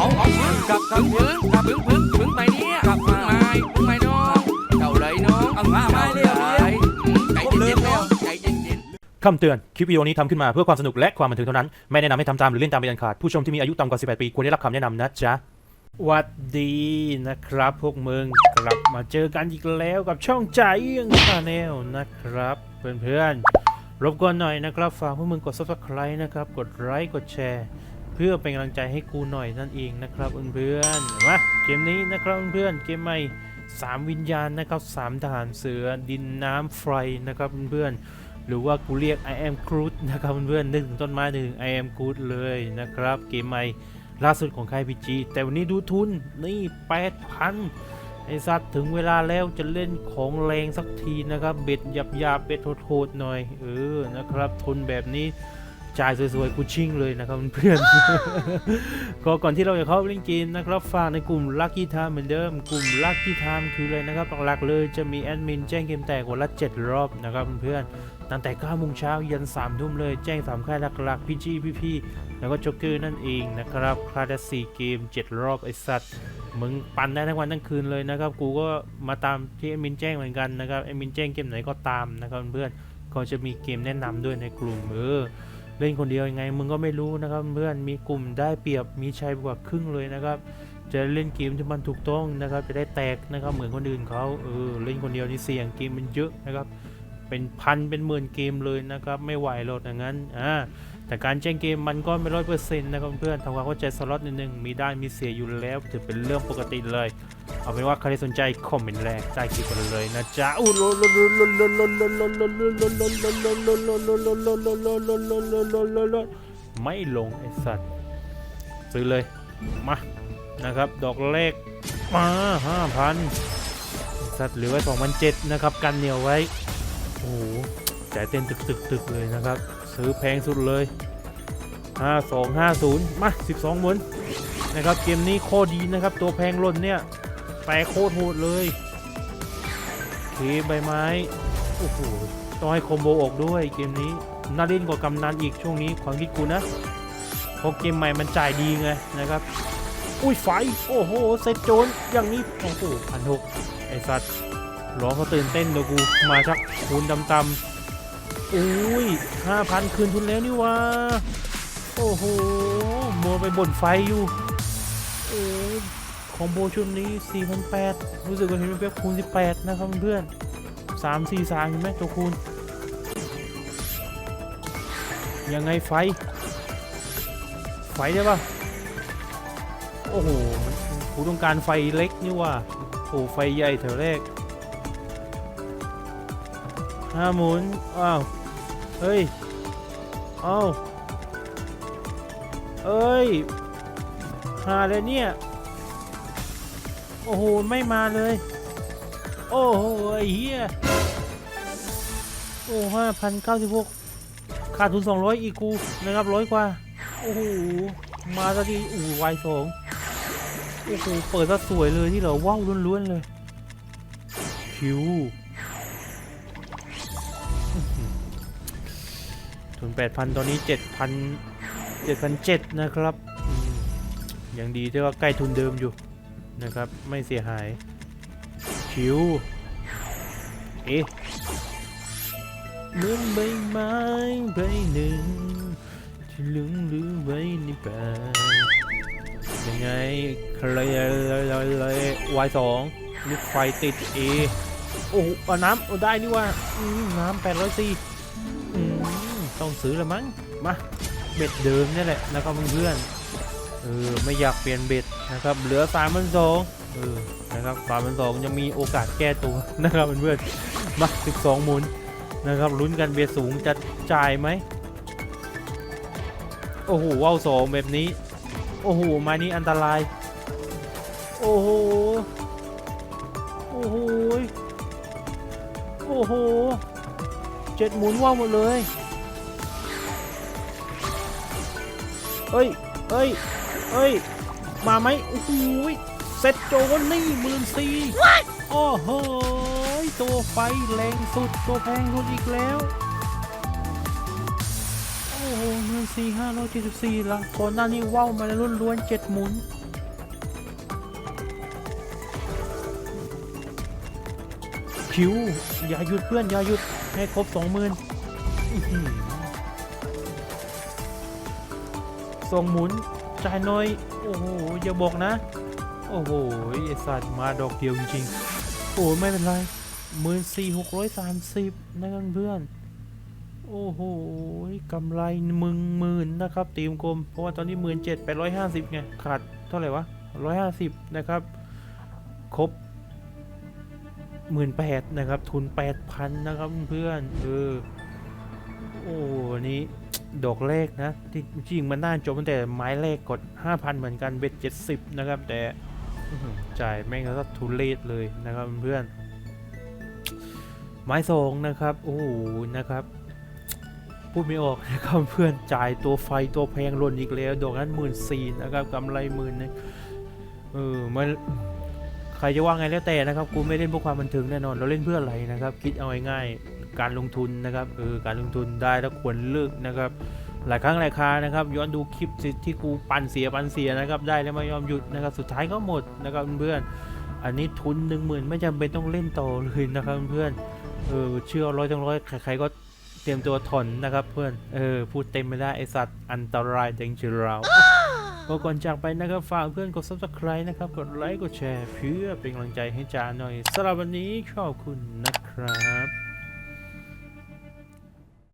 เอาเอาพึ่งกับพึ่พึ่งกับพึ่งพึ่งพึ่งไปเนี่ยกลับพึ่ไม้พึ่งไม้น้องเก่าเลยน้องเอามาเลยคำเตือน คลิปวิดีโอนี้ทำขึ้นมาเพื่อความสนุกและความบันเทิงเท่านั้น ไม่แนะนำให้ทำตามหรือเล่นตามเป็นอันขาด ผู้ชมที่มีอายุต่ำกว่า 18 ปีควรได้รับคำแนะนำนะจ๊ะวัดดีนะครับพวกมึงกลับมาเจอกันอีกแล้วกับช่องใจยังชาแนลนะครับ เพื่อนๆรบกวนหน่อยนะครับฝากพวกมึงกด subscribe นะครับ กดไลค์กดแชร์ เพื่อเป็นกำลังใจให้กูหน่อยนั่นเองนะครับเพื่อนๆมาเกมนี้นะครับเพื่อนๆเกมใหม่สามวิญญาณนะครับสามทหารเสือดินน้ำไฟนะครับเพื่อนๆหรือว่ากูเรียก I am Groot นะครับเพื่อนๆนึกถึงต้นไม้หนึ่ถึง I am Groot เลยนะครับ เกมใหม่ล่าสุดของค่ายพีจีแต่วันนี้ดูทุนนี่แปดพันไอสัตว์ถึงเวลาแล้วจะเล่นของแรงสักทีนะครับ เบ็ดหยาบหยาบเบ็ดโหดๆหน่อย เออนะครับทุนแบบนี้ ชายสวยๆกูชิ่งเลยนะครับเพื่อนก็ก่อนที่เราจะเข้าเล่นเกมนะครับฝากในกลุ่ม Lucky Time เหมือนเดิมกลุ่ม Lucky Time คืออะไรนะครับหลักๆเลยจะมีแอดมินแจ้งเกมแตกวันละ 7 รอบนะครับเพื่อนตั้งแต่9โมงเช้ายัน3ทุ่มเลยแจ้ง3ค่ายหลักๆพี่จี้พี่ๆแล้วก็โจ๊กเกอร์นั่นเองนะครับคาดสี่เกม 7 รอบไอสัตว์มึงปั่นได้ทั้งวันทั้งคืนเลยนะครับกูก็มาตามที่แอดมินแจ้งเหมือนกันนะครับแอดมินแจ้งเกมไหนก็ตามนะครับเพื่อนก็จะมีเกมแนะนำด้วยในกลุ่มเออ เล่นคนเดียวยังไงมึงก็ไม่รู้นะครับ เพื่อนมีกลุ่มได้เปรียบมีชัยกว่าครึ่งเลยนะครับ จะเล่นเกมที่มันถูกต้องนะครับ จะได้แตกนะครับเหมือนคนอื่นเขาเออเล่นคนเดียวนี่เสี่ยงเกมมันเยอะนะครับ เป็นพันเป็นหมื่นเกมเลยนะครับ ไม่ไหวหรอกอย่างนั้นอ่า แต่การแจ้งเกมมันก็ไม่ร้อยเปอร์เซ็นต์นะครับเพื่อนทำความเข้าใจสล็อตนิดนึงมีได้มีเสียอยู่แล้วถือเป็นเรื่องปกติเลย เอาเป็นว่าใครสนใจคอมเมนต์แรกใจคิดกันเลยนะจ๊ะอู้ลลลลลลลลลลลลไม่ลงไอ้สัตว์ซื้อเลยมานะครับ ดอกแรกมาห้าพันสัตว์เหลือไว้สองพันเจ็ดนะครับ กันเหนียวไว้ โอ้โหใจเต้นตึกๆเลยนะครับ ซื้อแพงสุดเลย 5250 มา 12หมุนนะครับ เกมนี้โคตรดีนะครับ ตัวแพงล่นเนี่ยแปลโคตรโหดเลยเคใบไม้ โอ้โห ต้องให้คอมโบออกด้วยเกมนี้น่าเล่นกว่ากำนันอีกช่วงนี้ความคิดกูนะเพราะเกมใหม่มันจ่ายดีไงนะครับ อุ้ยไฟ โอ้โห เซตโจนอย่างนี้ โอ้โหพันหกไอสัตว์ร้องเขาตื่นเต้นเดี๋ยวกู มาชักคูณดำๆ อุ้ยห้าพันคืนทุนแล้วนี่วะโอ้โหมัวไปบ่นไฟอยู่โอ้ยคอมโบชุดนี้ 4,800 รู้สึกว่าเห็นเป็นเว็บคูณ 18 นะครับเพื่อน3 4 3เห็นไหมตัวคูณ ยังไงไฟ ไฟได้ปะโอ้โหมันกูต้องการไฟเล็กนี่ว่าโอ้ไฟใหญ่แถวแรกห้าหมุน อ้าว เฮ้ย เอาเอ้ย หาเลยเนี่ย โอ้โห ไม่มาเลย โอ้โหอ้เหี้ยโอ้ห้าพันเก้าสิบหกขาดทุนสองร้อยอีกู นะครับร้อยกว่า โอ้โห มาสักทีอู้วายสองโอ้โห เปิดซะสวยเลยที่เหลือว้าวล้วนๆเลย คิว ทุนแปดพันตอนนี้เจ็ดพันเจ็ดพันเจ็ดนะครับอืมยังดีที่ว่าใกล้ทุนเดิมอยู่นะครับ ไม่เสียหายคิวเอ๊ะเมือนใบไม้ใบหนึ่งที่ลึงลืมไว้ในป่ายังไงใครเลยเลยเลยวายสองลูกไฟติดเอโอ้โหเอาน้ำได้นี่ว่าน้ำแปดร้อยสี่ ต้องซื้อละมั้งมาเบ็ดเดิมนี่แหละนะครับเพื่อนเออไม่อยากเปลี่ยนเบ็ดนะครับเหลือสามพันสองเออนะครับสามพันสองยังมีโอกาสแก้ตัวนะครับเพื่อนมาสิบสองหมุนนะครับลุ้นกันเบ็ดสูงจะจ่ายไหมโอ้โหว่าวสองแบบนี้ โอ้โหม้นี้อันตราย โอ้โหโอ้โหโอ้โหเจ็ดหมุนว่าวหมดเลย เอ้ยเอ้ยเอ้ย มาไหมโอ้โหร็จโจนนี่หมื่นสี่โอ้โหตัวไฟแรงสุดตัวแพงสุดอีกแล้ว โอ้โหหมื่นสี่ห้าร้อยเจ็ดสิบสี่ละก่อนหน้านี้ว่าวมาแล้วล้วนเจ็ดหมุนคิวอย่าหยุดเพื่อนอย่าหยุดให้ครบสองหมื่น ส่งหมุนจ่ายน่อย โอ้โหอย่าบอกนะ โอ้โหไอสัตว์มาดอกเดียวจริงๆ โอ้ไม่เป็นไรหมื่นสี่หกร้อยสามสิบนะครับเพื่อน โอ้โหกำไรมึงหมื่นนะครับ ตีมกลม เพราะว่าตอนนี้หมื่นเจ็ดแปดร้อยห้าสิบไง ขาดเท่าไหร่วะร้อยห้าสิบนะครับ ครบหมื่นแปดนะครับ ทุนแปดพันนะครับเพื่อน เออ โอ้ นี้ ดอกแรกนะที่จริงมันน่าจบตั้งแต่ไม้แรกกด 5,000 เหมือนกันเบ็ด70 นะครับ แต่อื้อหือจ่ายแม่งแล้วก็ทุเลศเลยนะครับเพื่อนไม้สองนะครับ โอ้โหนะครับพูดไม่ออกนะครับเพื่อนจ่ายตัวไฟตัวแพงหล่นอีกแล้ว ดอกนั้นหมื่นสี่นะครับกำไรหมื่นนึงเออมันใครจะว่าไงแล้วแต่นะครับ กูไม่เล่นเพื่อความบันเทิงแน่นอน เราเล่นเพื่ออะไรนะครับ คิดเอาง่ายๆ การลงทุนนะครับเออการลงทุนได้แล้วควรเลิกนะครับหลายครั้งหลายครานะครับ ย้อนดูคลิปที่กูปั่นเสียปั่นเสียนะครับได้แล้วไม่ยอมหยุดนะครับสุดท้ายก็หมดนะครับเพื่อนอันนี้ทุนหนึ่งหมื่นไม่จำเป็นต้องเล่นต่อเลยนะครับเพื่อนเออเชื่อร้อยทั้งร้อยใครๆก็เตรียมตัวถอนนะครับเพื่อนเออพูดเต็มไม่ได้ไอสัตว์อันตรายจริงๆเราก็ก่อนจากไปนะครับฝากเพื่อนกด subscribe นะครับกดไลค์กดแชร์เพื่อเป็นกำลังใจให้จาหน่อยสำหรับวันนี้ขอบคุณนะครับ